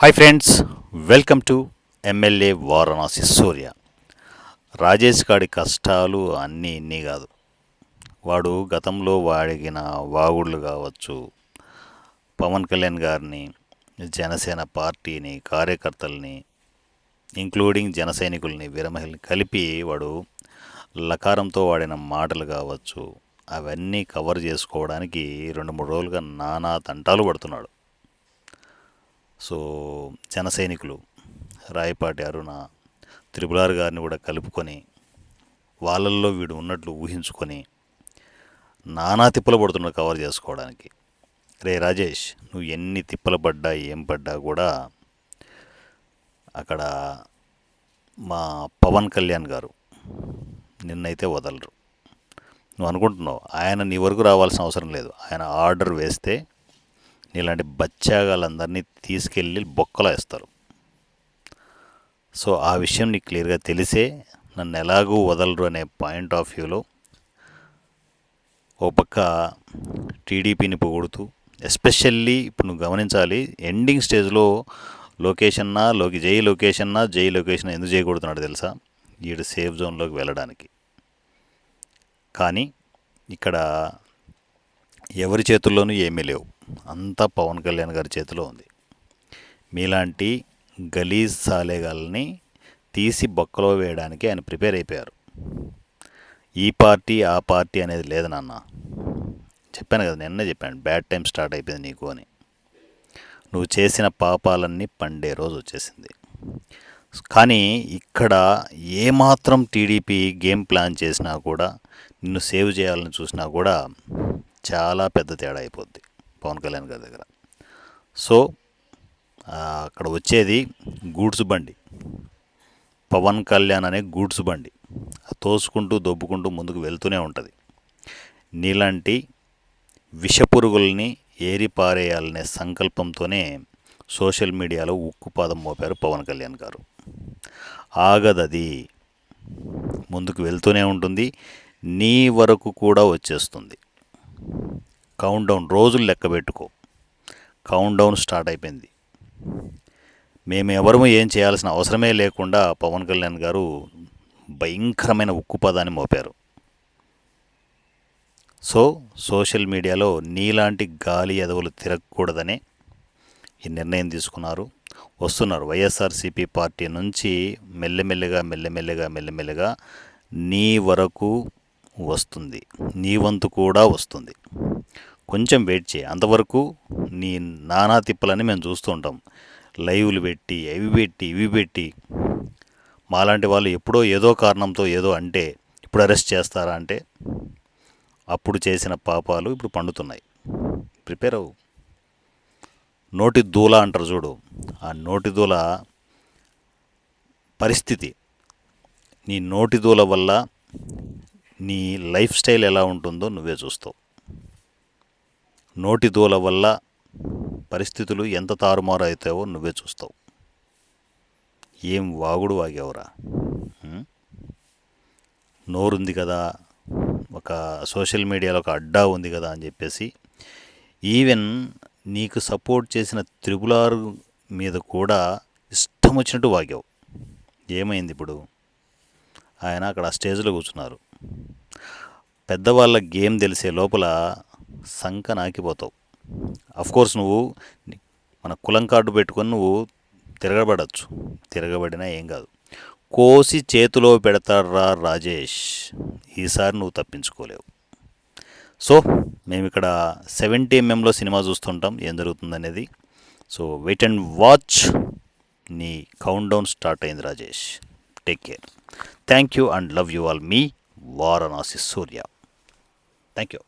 Hi friends welcome to MLA Varanasi Surya Rajesh గాడి కష్టాలు అన్నీ ఇన్ని కాదు. వాడు గతంలో వాడిగిన వాగుళ్ళు కావచ్చు పవన్ కళ్యాణ్ గారిని జనసేన పార్టీని కార్యకర్తల్ని ఇంక్లూడింగ్ జన సైనికుల్ని విరమహిల్ని కలిపి వాడు లకారంతో వాడిన మాటలు కావచ్చు అవన్నీ కవర్ చేసుకోవడానికి రెండు మూడు రోజులుగా నానా తంటాలు పడుతున్నాడు. సో జన సైనికులు రాయపాటి అరుణ త్రిపులార్ గారిని కూడా కలుపుకొని వాళ్ళల్లో వీడు ఉన్నట్లు ఊహించుకొని నానా తిప్పలు పడుతున్నాడు కవర్ చేసుకోవడానికి. రే రాజేష్ నువ్వు ఎన్ని తిప్పలు పడ్డా ఏం పడ్డా కూడా అక్కడ మా పవన్ కళ్యాణ్ గారు నిన్నైతే వదలరు. నువ్వు అనుకుంటున్నావు ఆయన నీ వరకు రావాల్సిన అవసరం లేదు. ఆయన ఆర్డర్ వేస్తే ఇలాంటి బచ్చాగాలందరినీ తీసుకెళ్ళి బొక్కలో వేస్తారు. సో ఆ విషయం నీకు క్లియర్గా తెలిసే నన్ను ఎలాగూ వదలరు అనే పాయింట్ ఆఫ్ వ్యూలో ఓ పక్క టీడీపీని పొగుడుతూ ఎస్పెషల్లీ ఇప్పుడు నువ్వు గమనించాలి ఎండింగ్ స్టేజ్లో లొకేషన్నా లోకి జై లొకేషన్నా జై లొకేషన్ ఎందుకు చేయకూడుతున్నాడు తెలుసా? వీడు సేఫ్ జోన్లోకి వెళ్ళడానికి. కానీ ఇక్కడ ఎవరి చేతుల్లోనూ ఏమీ లేవు. అంతా పవన్ కళ్యాణ్ గారి చేతిలో ఉంది. మీలాంటి గలీజ్ సాలేగాల్ని తీసి బొక్కలో వేయడానికి ఆయన ప్రిపేర్ అయిపోయారు. ఈ పార్టీ ఆ పార్టీ అనేది లేదు నాన్న. చెప్పాను కదా నిన్నే చెప్పాను బ్యాడ్ టైం స్టార్ట్ అయిపోయింది నీకు అని. నువ్వు చేసిన పాపాలన్నీ పండే రోజు వచ్చేసింది. కానీ ఇక్కడ ఏమాత్రం టీడీపీ గేమ్ ప్లాన్ చేసినా కూడా నిన్ను సేవ్ చేయాలని చూసినా కూడా చాలా పెద్ద తేడా అయిపోద్ది. పవన్ కళ్యాణ్ గారి దగ్గర. సో అక్కడ వచ్చేది గూడ్స్ బండి. పవన్ కళ్యాణ్ అనే గూడ్స్ బండి. తోసుకుంటూ దొబ్బుకుంటూ ముందుకు వెళ్తూనే ఉంటుంది. నీలాంటి విషపురుగుల్ని ఏరి పారేయాలనే సంకల్పంతోనే సోషల్ మీడియాలో ఉక్కు పాదం మోపారు పవన్ కళ్యాణ్ గారు. ఆగదది. ముందుకు వెళ్తూనే ఉంటుంది. నీ వరకు కూడా వచ్చేస్తుంది. కౌంట్ డౌన్ రోజులు లెక్క పెట్టుకో. కౌంట్ డౌన్ స్టార్ట్ అయిపోయింది. మేము ఎవరము ఏం చేయాల్సిన అవసరమే లేకుండా పవన్ కళ్యాణ్ గారు భయంకరమైన ఉక్కు పదాన్ని మోపారు. సో సోషల్ మీడియాలో నీలాంటి గాలి ఎదవులు తిరగకూడదనే ఈ నిర్ణయం తీసుకున్నారు. వస్తున్నారు వైఎస్ఆర్సీపీ పార్టీ నుంచి మెల్లమెల్లగా మెల్లమెల్లగా మెల్లమెల్లగా నీ వరకు వస్తుంది. నీ వంతు కూడా వస్తుంది. కొంచెం వెయిట్ చేయి. అంతవరకు నీ నానా తిప్పలని మేము చూస్తూ ఉంటాం. లైవ్లు పెట్టి అవి పెట్టి ఇవి పెట్టి. మాలాంటి వాళ్ళు ఎప్పుడో ఏదో కారణంతో ఏదో అంటే ఇప్పుడు అరెస్ట్ చేస్తారా అంటే అప్పుడు చేసిన పాపాలు ఇప్పుడు పండుతున్నాయి. ప్రిపేర్ అవ్వు. నోటి దూల అంటారు చూడు. ఆ నోటి దూల పరిస్థితి. నీ నోటి దూల వల్ల నీ లైఫ్ స్టైల్ ఎలా ఉంటుందో నువ్వే చూస్తావు. నోటి దూల వల్ల పరిస్థితులు ఎంత తారుమారు అవుతావో నువ్వే చూస్తావు. ఏం వాగుడు వాగేవరా? నోరుంది కదా ఒక సోషల్ మీడియాలో ఒక అడ్డా ఉంది కదా అని చెప్పేసి ఈవెన్ నీకు సపోర్ట్ చేసిన త్రిపులార్ మీద కూడా ఇష్టం వచ్చినట్టు వాగావు. ఏమైంది ఇప్పుడు? ఆయన అక్కడ స్టేజ్లో కూర్చున్నారు. పెద్దవాళ్ళ గేమ్ తెలిసే లోపల సంక నాకిపోతావు కోర్స్ నువ్వు మన కులం కార్డు పెట్టుకొని నువ్వు తిరగబడచ్చు. తిరగబడినా ఏం కాదు. కోసి చేతిలో పెడతారా రాజేష్. ఈసారి నువ్వు తప్పించుకోలేవు. సో మేము ఇక్కడ సెవెంటీ ఎంఎంలో సినిమా చూస్తుంటాం. ఏం జరుగుతుందనేది. So wait and watch. నీ కౌంట్ డౌన్ స్టార్ట్ అయింది Rajesh. Take care thank you and love you all me Varanasi Surya. Thank you